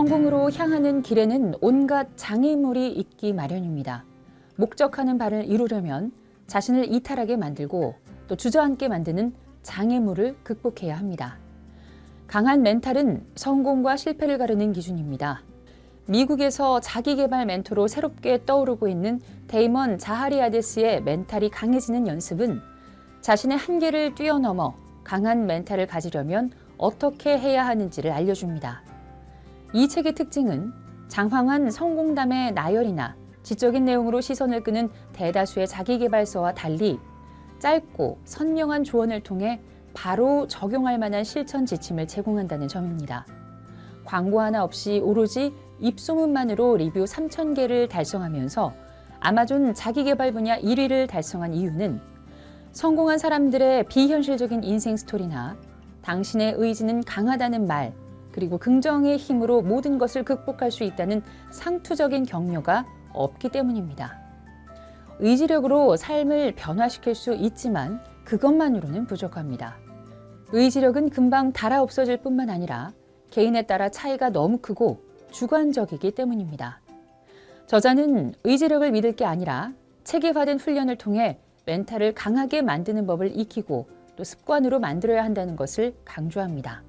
성공으로 향하는 길에는 온갖 장애물이 있기 마련입니다. 목적하는 바를 이루려면 자신을 이탈하게 만들고 또 주저앉게 만드는 장애물을 극복해야 합니다. 강한 멘탈은 성공과 실패를 가르는 기준입니다. 미국에서 자기개발 멘토로 새롭게 떠오르고 있는 데이먼 자하리아데스의 멘탈이 강해지는 연습은 자신의 한계를 뛰어넘어 강한 멘탈을 가지려면 어떻게 해야 하는지를 알려줍니다. 이 책의 특징은 장황한 성공담의 나열이나 지적인 내용으로 시선을 끄는 대다수의 자기개발서와 달리 짧고 선명한 조언을 통해 바로 적용할 만한 실천 지침을 제공한다는 점입니다. 광고 하나 없이 오로지 입소문만으로 리뷰 3,000개를 달성하면서 아마존 자기개발 분야 1위를 달성한 이유는 성공한 사람들의 비현실적인 인생 스토리나 당신의 의지는 강하다는 말, 그리고 긍정의 힘으로 모든 것을 극복할 수 있다는 상투적인 격려가 없기 때문입니다. 의지력으로 삶을 변화시킬 수 있지만 그것만으로는 부족합니다. 의지력은 금방 달아 없어질 뿐만 아니라 개인에 따라 차이가 너무 크고 주관적이기 때문입니다. 저자는 의지력을 믿을 게 아니라 체계화된 훈련을 통해 멘탈을 강하게 만드는 법을 익히고 또 습관으로 만들어야 한다는 것을 강조합니다.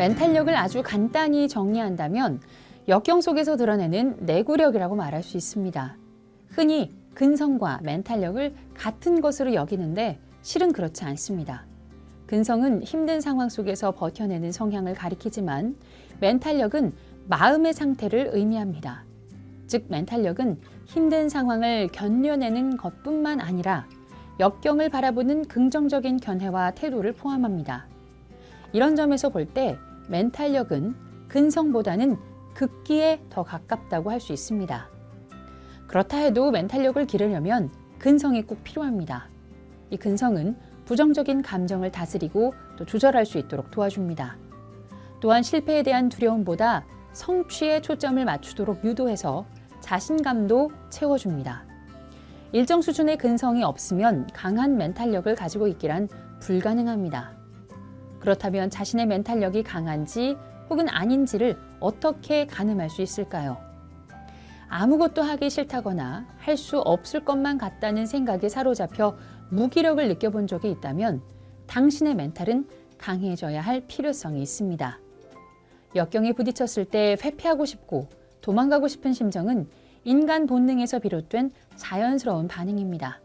멘탈력을 아주 간단히 정리한다면 역경 속에서 드러내는 내구력이라고 말할 수 있습니다. 흔히 근성과 멘탈력을 같은 것으로 여기는데 실은 그렇지 않습니다. 근성은 힘든 상황 속에서 버텨내는 성향을 가리키지만 멘탈력은 마음의 상태를 의미합니다. 즉, 멘탈력은 힘든 상황을 견뎌내는 것뿐만 아니라 역경을 바라보는 긍정적인 견해와 태도를 포함합니다. 이런 점에서 볼 때 멘탈력은 근성보다는 극기에 더 가깝다고 할 수 있습니다. 그렇다 해도 멘탈력을 기르려면 근성이 꼭 필요합니다. 이 근성은 부정적인 감정을 다스리고 또 조절할 수 있도록 도와줍니다. 또한 실패에 대한 두려움보다 성취에 초점을 맞추도록 유도해서 자신감도 채워줍니다. 일정 수준의 근성이 없으면 강한 멘탈력을 가지고 있기란 불가능합니다. 그렇다면 자신의 멘탈력이 강한지 혹은 아닌지를 어떻게 가늠할 수 있을까요? 아무것도 하기 싫다거나 할 수 없을 것만 같다는 생각에 사로잡혀 무기력을 느껴본 적이 있다면 당신의 멘탈은 강해져야 할 필요성이 있습니다. 역경에 부딪혔을 때 회피하고 싶고 도망가고 싶은 심정은 인간 본능에서 비롯된 자연스러운 반응입니다.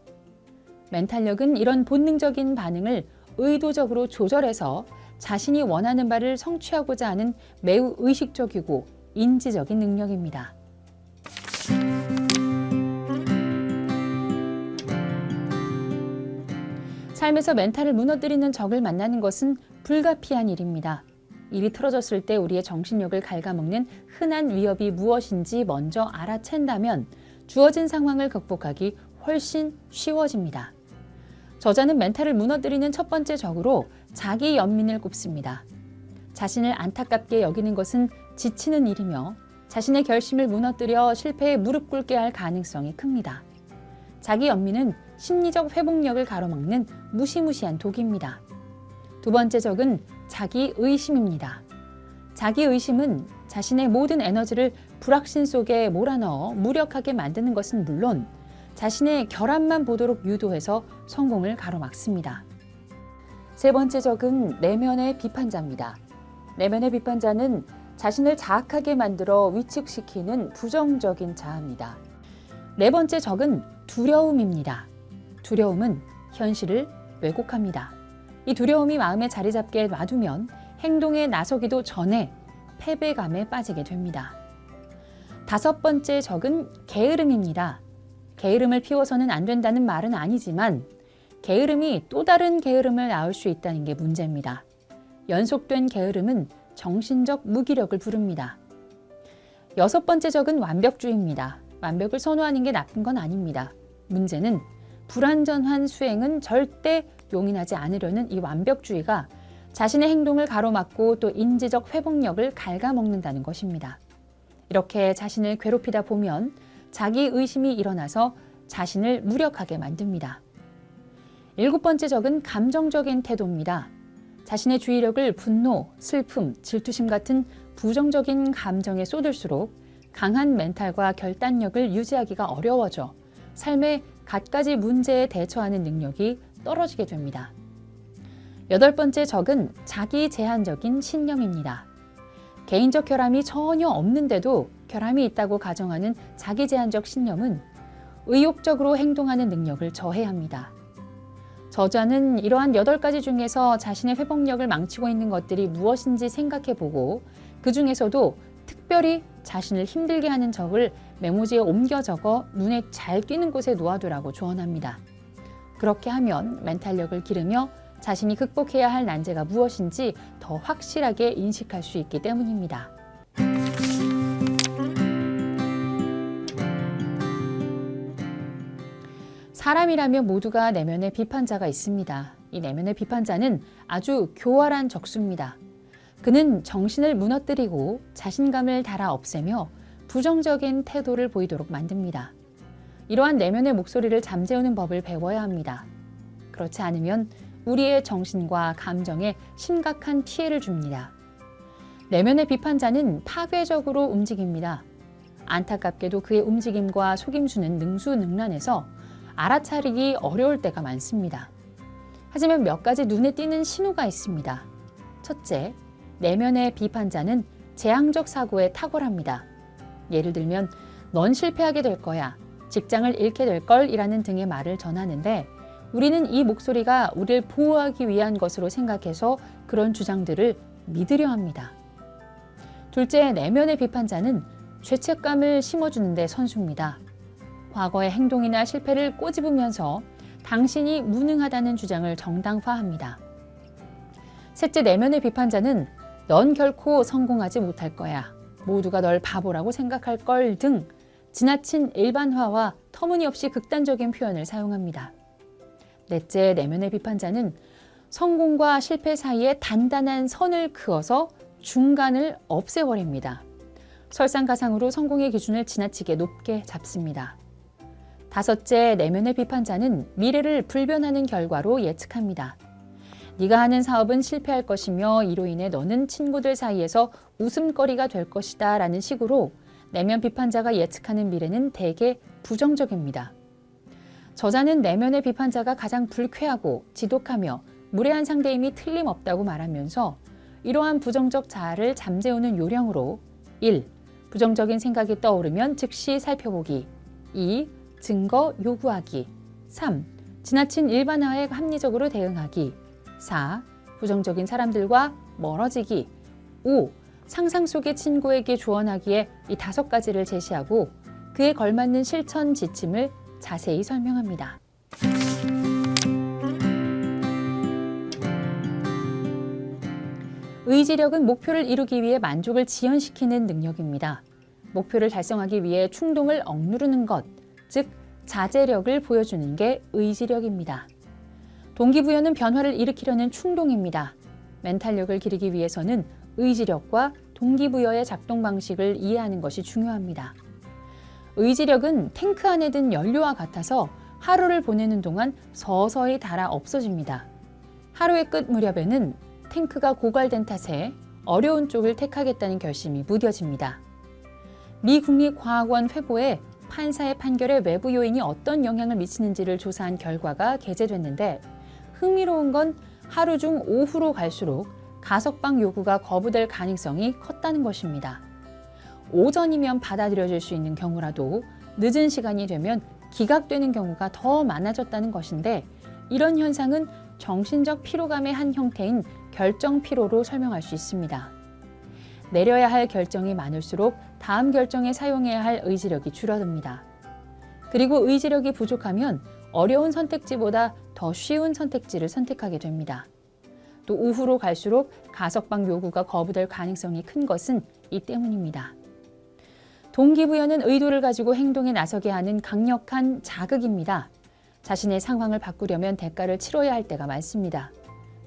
멘탈력은 이런 본능적인 반응을 의도적으로 조절해서 자신이 원하는 바를 성취하고자 하는 매우 의식적이고 인지적인 능력입니다. 삶에서 멘탈을 무너뜨리는 적을 만나는 것은 불가피한 일입니다. 일이 틀어졌을 때 우리의 정신력을 갉아먹는 흔한 위협이 무엇인지 먼저 알아챈다면 주어진 상황을 극복하기 훨씬 쉬워집니다. 저자는 멘탈을 무너뜨리는 첫 번째 적으로 자기 연민을 꼽습니다. 자신을 안타깝게 여기는 것은 지치는 일이며 자신의 결심을 무너뜨려 실패에 무릎 꿇게 할 가능성이 큽니다. 자기 연민은 심리적 회복력을 가로막는 무시무시한 독입니다. 두 번째 적은 자기 의심입니다. 자기 의심은 자신의 모든 에너지를 불확신 속에 몰아넣어 무력하게 만드는 것은 물론 자신의 결함만 보도록 유도해서 성공을 가로막습니다. 세 번째 적은 내면의 비판자입니다. 내면의 비판자는 자신을 자학하게 만들어 위축시키는 부정적인 자아입니다. 네 번째 적은 두려움입니다. 두려움은 현실을 왜곡합니다. 이 두려움이 마음에 자리 잡게 놔두면 행동에 나서기도 전에 패배감에 빠지게 됩니다. 다섯 번째 적은 게으름입니다. 게으름을 피워서는 안 된다는 말은 아니지만 게으름이 또 다른 게으름을 낳을 수 있다는 게 문제입니다. 연속된 게으름은 정신적 무기력을 부릅니다. 여섯 번째 적은 완벽주의입니다. 완벽을 선호하는 게 나쁜 건 아닙니다. 문제는 불완전한 수행은 절대 용인하지 않으려는 이 완벽주의가 자신의 행동을 가로막고 또 인지적 회복력을 갉아먹는다는 것입니다. 이렇게 자신을 괴롭히다 보면 자기 의심이 일어나서 자신을 무력하게 만듭니다. 일곱 번째 적은 감정적인 태도입니다. 자신의 주의력을 분노, 슬픔, 질투심 같은 부정적인 감정에 쏟을수록 강한 멘탈과 결단력을 유지하기가 어려워져 삶의 갖가지 문제에 대처하는 능력이 떨어지게 됩니다. 여덟 번째 적은 자기 제한적인 신념입니다. 개인적 결함이 전혀 없는데도 결함이 있다고 가정하는 자기 제한적 신념은 의욕적으로 행동하는 능력을 저해합니다. 저자는 이러한 여덟 가지 중에서 자신의 회복력을 망치고 있는 것들이 무엇인지 생각해 보고 그 중에서도 특별히 자신을 힘들게 하는 적을 메모지에 옮겨 적어 눈에 잘 띄는 곳에 놓아두라고 조언합니다. 그렇게 하면 멘탈력을 기르며 자신이 극복해야 할 난제가 무엇인지 더 확실하게 인식할 수 있기 때문입니다. 사람이라면 모두가 내면의 비판자가 있습니다. 이 내면의 비판자는 아주 교활한 적수입니다. 그는 정신을 무너뜨리고 자신감을 달아 없애며 부정적인 태도를 보이도록 만듭니다. 이러한 내면의 목소리를 잠재우는 법을 배워야 합니다. 그렇지 않으면 우리의 정신과 감정에 심각한 피해를 줍니다. 내면의 비판자는 파괴적으로 움직입니다. 안타깝게도 그의 움직임과 속임수는 능수능란해서 알아차리기 어려울 때가 많습니다. 하지만 몇 가지 눈에 띄는 신호가 있습니다. 첫째, 내면의 비판자는 재앙적 사고에 탁월합니다. 예를 들면, 넌 실패하게 될 거야. 직장을 잃게 될 걸이라는 등의 말을 전하는데, 우리는 이 목소리가 우리를 보호하기 위한 것으로 생각해서 그런 주장들을 믿으려 합니다. 둘째, 내면의 비판자는 죄책감을 심어주는데 선수입니다. 과거의 행동이나 실패를 꼬집으면서 당신이 무능하다는 주장을 정당화합니다. 셋째, 내면의 비판자는 넌 결코 성공하지 못할 거야. 모두가 널 바보라고 생각할 걸 등 지나친 일반화와 터무니없이 극단적인 표현을 사용합니다. 넷째, 내면의 비판자는 성공과 실패 사이에 단단한 선을 그어서 중간을 없애버립니다. 설상가상으로 성공의 기준을 지나치게 높게 잡습니다. 다섯째, 내면의 비판자는 미래를 불변하는 결과로 예측합니다. 네가 하는 사업은 실패할 것이며 이로 인해 너는 친구들 사이에서 웃음거리가 될 것이다 라는 식으로 내면 비판자가 예측하는 미래는 대개 부정적입니다. 저자는 내면의 비판자가 가장 불쾌하고 지독하며 무례한 상대임이 틀림없다고 말하면서 이러한 부정적 자아를 잠재우는 요령으로 1. 부정적인 생각이 떠오르면 즉시 살펴보기 2. 증거 요구하기 3. 지나친 일반화에 합리적으로 대응하기 4. 부정적인 사람들과 멀어지기 5. 상상 속의 친구에게 조언하기에 이 다섯 가지를 제시하고 그에 걸맞는 실천 지침을 자세히 설명합니다. 의지력은 목표를 이루기 위해 만족을 지연시키는 능력입니다. 목표를 달성하기 위해 충동을 억누르는 것, 즉 자제력을 보여주는 게 의지력입니다. 동기부여는 변화를 일으키려는 충동입니다. 멘탈력을 기르기 위해서는 의지력과 동기부여의 작동 방식을 이해하는 것이 중요합니다. 의지력은 탱크 안에 든 연료와 같아서 하루를 보내는 동안 서서히 닳아 없어집니다. 하루의 끝 무렵에는 탱크가 고갈된 탓에 어려운 쪽을 택하겠다는 결심이 무뎌집니다. 미 국립과학원 회보에 판사의 판결에 외부 요인이 어떤 영향을 미치는지를 조사한 결과가 게재됐는데 흥미로운 건 하루 중 오후로 갈수록 가석방 요구가 거부될 가능성이 컸다는 것입니다. 오전이면 받아들여질 수 있는 경우라도 늦은 시간이 되면 기각되는 경우가 더 많아졌다는 것인데 이런 현상은 정신적 피로감의 한 형태인 결정 피로로 설명할 수 있습니다. 내려야 할 결정이 많을수록 다음 결정에 사용해야 할 의지력이 줄어듭니다. 그리고 의지력이 부족하면 어려운 선택지보다 더 쉬운 선택지를 선택하게 됩니다. 또 오후로 갈수록 가석방 요구가 거부될 가능성이 큰 것은 이 때문입니다. 동기부여는 의도를 가지고 행동에 나서게 하는 강력한 자극입니다. 자신의 상황을 바꾸려면 대가를 치러야 할 때가 많습니다.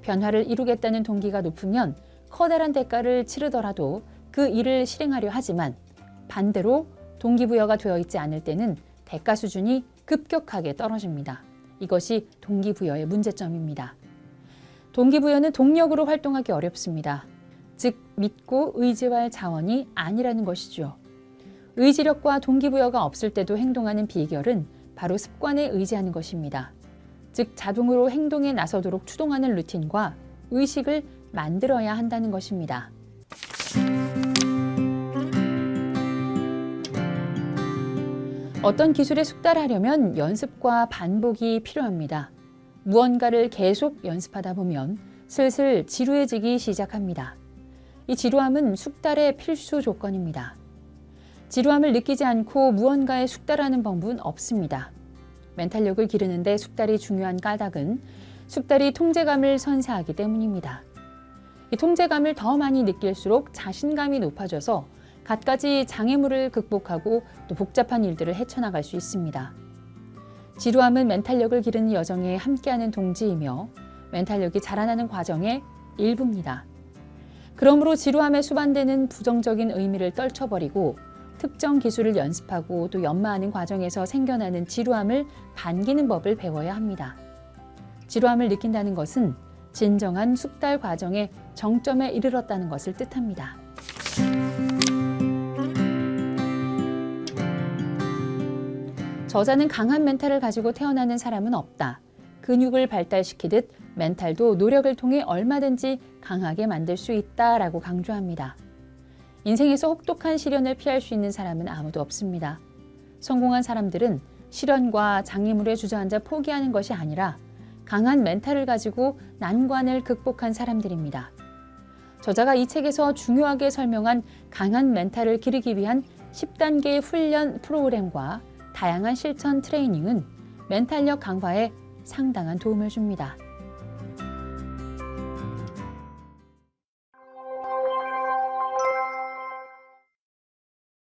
변화를 이루겠다는 동기가 높으면 커다란 대가를 치르더라도 그 일을 실행하려 하지만 반대로 동기부여가 되어 있지 않을 때는 대가 수준이 급격하게 떨어집니다. 이것이 동기부여의 문제점입니다. 동기부여는 동력으로 활동하기 어렵습니다. 즉, 믿고 의지할 자원이 아니라는 것이죠. 의지력과 동기부여가 없을 때도 행동하는 비결은 바로 습관에 의지하는 것입니다. 즉, 자동으로 행동에 나서도록 추동하는 루틴과 의식을 만들어야 한다는 것입니다. 어떤 기술에 숙달하려면 연습과 반복이 필요합니다. 무언가를 계속 연습하다 보면 슬슬 지루해지기 시작합니다. 이 지루함은 숙달의 필수 조건입니다. 지루함을 느끼지 않고 무언가에 숙달하는 방법은 없습니다. 멘탈력을 기르는데 숙달이 중요한 까닭은 숙달이 통제감을 선사하기 때문입니다. 이 통제감을 더 많이 느낄수록 자신감이 높아져서 갖가지 장애물을 극복하고 또 복잡한 일들을 헤쳐나갈 수 있습니다. 지루함은 멘탈력을 기르는 여정에 함께하는 동지이며 멘탈력이 자라나는 과정의 일부입니다. 그러므로 지루함에 수반되는 부정적인 의미를 떨쳐버리고 특정 기술을 연습하고 또 연마하는 과정에서 생겨나는 지루함을 반기는 법을 배워야 합니다. 지루함을 느낀다는 것은 진정한 숙달 과정의 정점에 이르렀다는 것을 뜻합니다. 저자는 강한 멘탈을 가지고 태어나는 사람은 없다. 근육을 발달시키듯 멘탈도 노력을 통해 얼마든지 강하게 만들 수 있다라고 강조합니다. 인생에서 혹독한 시련을 피할 수 있는 사람은 아무도 없습니다. 성공한 사람들은 시련과 장애물에 주저앉아 포기하는 것이 아니라 강한 멘탈을 가지고 난관을 극복한 사람들입니다. 저자가 이 책에서 중요하게 설명한 강한 멘탈을 기르기 위한 10단계의 훈련 프로그램과 다양한 실천 트레이닝은 멘탈력 강화에 상당한 도움을 줍니다.